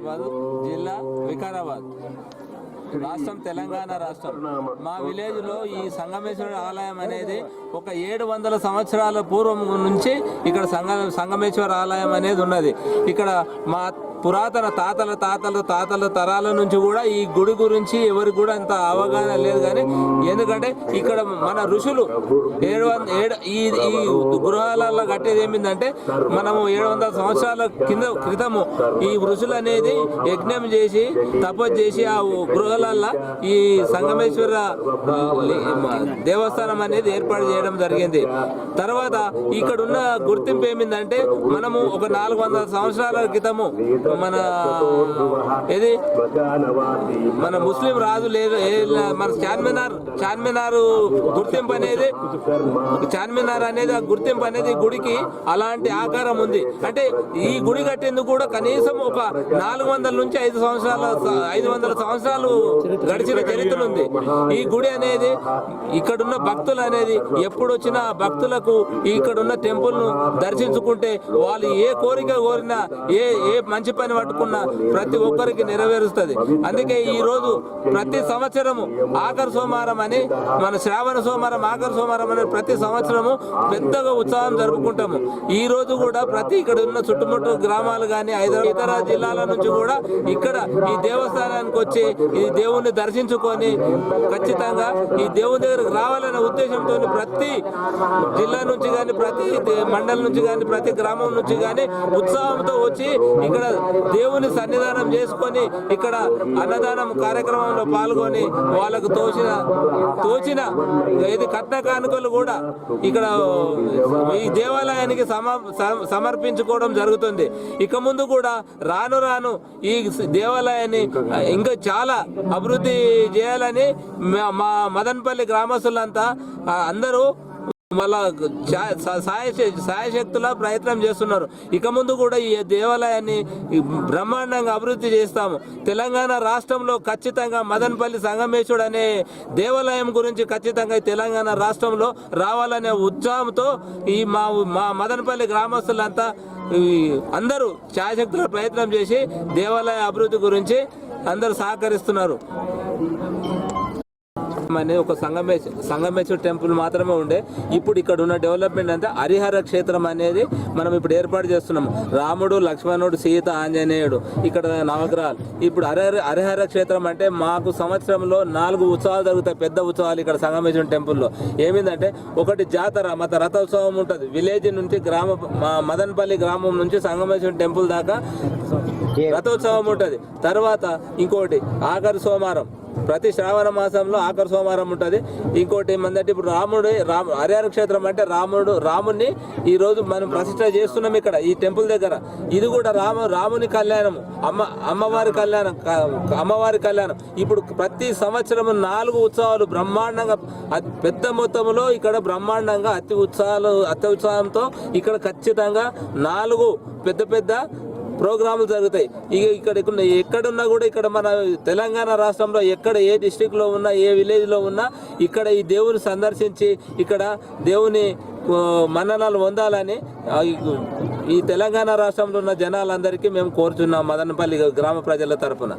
వికారాబాద్ జిల్లా వికారాబాద్. రాష్ట్రం తెలంగాణ రాష్ట్రం. మా విలేజ్లో ఈ సంగమేశ్వరుడు ఆలయం అనేది ఒక ఏడు వందల సంవత్సరాల పూర్వం నుంచి ఇక్కడ సంగ సంగమేశ్వర ఆలయం అనేది ఉన్నది. ఇక్కడ మా పురాతన తాతల తాతల తాతల తరాల నుంచి కూడా ఈ గుడి గురించి ఎవరికి కూడా అంత అవగాహన లేదు కానీ ఎందుకంటే ఇక్కడ మన ఋషులు ఏడు వంద ఏడు ఈ ఈ గృహాలలో కట్టేది ఏమిందంటే మనము ఏడు వందల సంవత్సరాల కింద క్రితము ఈ ఋషులు అనేది యజ్ఞం చేసి తపస్సు చేసి ఆ గృహాలలో ఈ సంగమేశ్వర దేవస్థానం అనేది ఏర్పాటు చేయడం జరిగింది. తర్వాత ఇక్కడ ఉన్న గుర్తింపు ఏమిందంటే మనము ఒక నాలుగు వందల సంవత్సరాల క్రితము మన ఏది? మన ముస్లిం రాజు లేదు మన చార్మినార్ చార్మినార్ గుర్తింపు అనేది చార్మినార్ అనేది ఆ గుర్తింపు అనేది గుడికి అలాంటి ఆకారం ఉంది. అంటే ఈ గుడి కట్టేందుకు కూడా కనీసం ఒక నాలుగు వందల నుంచి ఐదు సంవత్సరాల ఐదు వందల సంవత్సరాలు గడిచిన చరిత్ర ఉంది. ఈ గుడి అనేది ఇక్కడున్న భక్తులు అనేది ఎప్పుడు వచ్చినా భక్తులకు ఇక్కడున్న టెంపుల్ను దర్శించుకుంటే వాళ్ళు ఏ కోరిక కోరినా ఏ ఏ మంచి పని పట్టుకున్న ప్రతి ఒక్కరికి నెరవేరుస్తుంది. అందుకే ఈ రోజు ప్రతి సంవత్సరము ఆఖరి సోమవారం అని మన శ్రావణ సోమవారం ఆఖరి సోమవారం అని ప్రతి సంవత్సరము పెద్దగా ఉత్సాహం జరుపుకుంటాము. ఈ రోజు కూడా ప్రతి ఇక్కడ ఉన్న చుట్టుముట్టు గ్రామాలు కానీ హైదరాబాద్ ఇతర జిల్లాల నుంచి కూడా ఇక్కడ ఈ దేవస్థానానికి వచ్చి ఈ దేవుణ్ణి దర్శించుకొని ఖచ్చితంగా ఈ దేవుని దగ్గరకు రావాలనే ఉద్దేశంతో ప్రతి జిల్లా నుంచి కానీ ప్రతి మండలం నుంచి కానీ ప్రతి గ్రామం నుంచి కానీ ఉత్సాహంతో వచ్చి ఇక్కడ దేవుని సన్నిధానం చేసుకొని ఇక్కడ అన్నదానం కార్యక్రమంలో పాల్గొని వాళ్ళకు తోచిన తోచిన ఇది కట్న కానుకలు కూడా ఇక్కడ ఈ దేవాలయానికి సమ సమర్పించుకోవడం జరుగుతుంది. ఇక ముందు కూడా రాను రాను ఈ దేవాలయాన్ని ఇంకా చాలా అభివృద్ధి చేయాలని మా- మా మదనపల్లి గ్రామస్తులంతా అందరూ మళ్ళా సాయశక్తుల ప్రయత్నం చేస్తున్నారు. ఇక ముందు కూడా ఈ దేవాలయాన్ని బ్రహ్మాండంగా అభివృద్ధి చేస్తాము. తెలంగాణ రాష్ట్రంలో ఖచ్చితంగా మదనపల్లి సంగమేశ్వరుడు అనే దేవాలయం గురించి ఖచ్చితంగా తెలంగాణ రాష్ట్రంలో రావాలనే ఉత్సాహంతో ఈ మా మా మదనపల్లి గ్రామస్తులంతా అందరూ ఛాయశక్తుల ప్రయత్నం చేసి దేవాలయ అభివృద్ధి గురించి అందరూ సహకరిస్తున్నారు. అనేది ఒక సంగమేశ్వర సంగమేశ్వర టెంపుల్ మాత్రమే ఉండే. ఇప్పుడు ఇక్కడ ఉన్న డెవలప్మెంట్ అంతా హరిహర క్షేత్రం అనేది మనం ఇప్పుడు ఏర్పాటు చేస్తున్నాం. రాముడు లక్ష్మణుడు సీత ఆంజనేయుడు ఇక్కడ నవగ్రహాలు. ఇప్పుడు హరిహర హరిహర క్షేత్రం అంటే మాకు సంవత్సరంలో నాలుగు ఉత్సవాలు జరుగుతాయి. పెద్ద ఉత్సవాలు ఇక్కడ సంగమేశ్వర టెంపుల్లో. ఏమిందంటే ఒకటి జాతర మత రథోత్సవం ఉంటుంది. విలేజ్ నుంచి గ్రామ మా మదనపల్లి గ్రామం నుంచి సంగమేశ్వర టెంపుల్ దాకా రథోత్సవం ఉంటుంది. తర్వాత ఇంకోటి ఆఖరి సోమవారం. ప్రతి శ్రావణ మాసంలో ఆఖరి సోమవారం ఉంటుంది. ఇంకోటి ఏమందంటే ఇప్పుడు రాముడు రామ హరిహర క్షేత్రం అంటే రాముడు రాముడిని ఈ రోజు మనం ప్రతిష్ట చేస్తున్నాం ఇక్కడ ఈ టెంపుల్ దగ్గర. ఇది కూడా రామ రాముని కళ్యాణం అమ్మ అమ్మవారి కళ్యాణం అమ్మవారి కళ్యాణం. ఇప్పుడు ప్రతి సంవత్సరం నాలుగు ఉత్సవాలు బ్రహ్మాండంగా అతి పెద్ద మొత్తంలో ఇక్కడ బ్రహ్మాండంగా అతి ఉత్సాహాలు అతి ఉత్సాహంతో ఇక్కడ ఖచ్చితంగా నాలుగు పెద్ద పెద్ద ప్రోగ్రాములు జరుగుతాయి. ఇక ఇక్కడ ఎక్కడున్నా కూడా ఇక్కడ మన తెలంగాణ రాష్ట్రంలో ఎక్కడ ఏ డిస్టిక్లో ఉన్నా ఏ విలేజ్లో ఉన్నా ఇక్కడ ఈ దేవుని సందర్శించి ఇక్కడ దేవుని మన్ననాలు పొందాలని ఈ- ఈ తెలంగాణ రాష్ట్రంలో ఉన్న జనాలందరికీ మేము కోరుచున్నాం. మదనపల్లి గ్రామ ప్రజల తరపున.